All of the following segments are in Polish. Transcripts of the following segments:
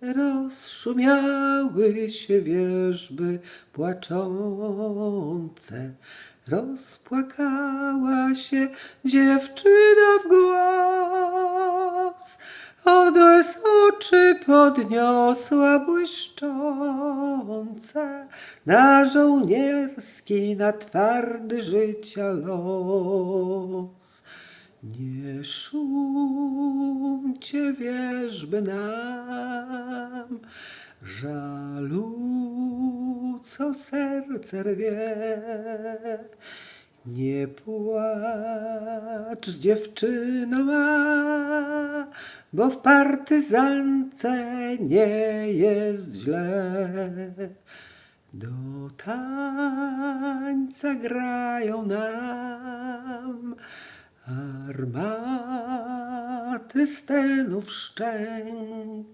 Rozszumiały się wierzby płaczące, rozpłakała się dziewczyna w głos. Od łez oczy podniosła błyszczące na żołnierski, na twardy życia los. Nie szumcie wierzby nam, żalu, co serce rwie. Nie płacz, dziewczyno ma, bo w partyzance nie jest źle. Do tańca grają nam armaty stenów szczęk.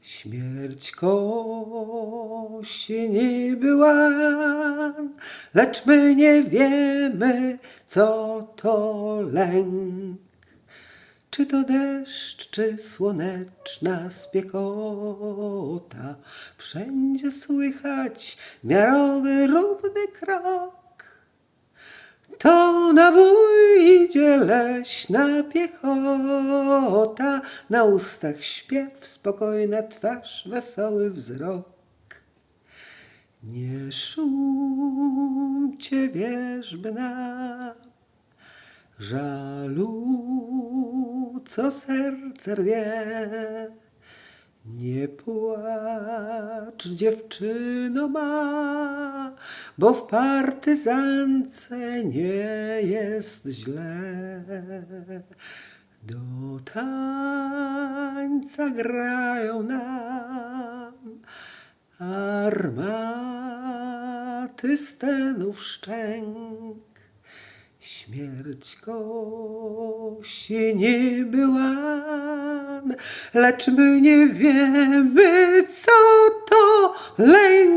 Śmierć kości niby łan, lecz my nie wiemy, co to lęk. Czy to deszcz, czy słoneczna spiekota, wszędzie słychać miarowy, równy krok. To na bój idzie leśna piechota, na ustach śpiew, spokojna twarz, wesoły wzrok. Nie szumcie wierzby nam, żalu, co serce rwie. Nie płacz, dziewczyno ma, bo w partyzance nie jest źle. Do tańca grają nam armaty stenów szczęk. Śmierć kosi niby łan, lecz my nie wiemy, co to lęk.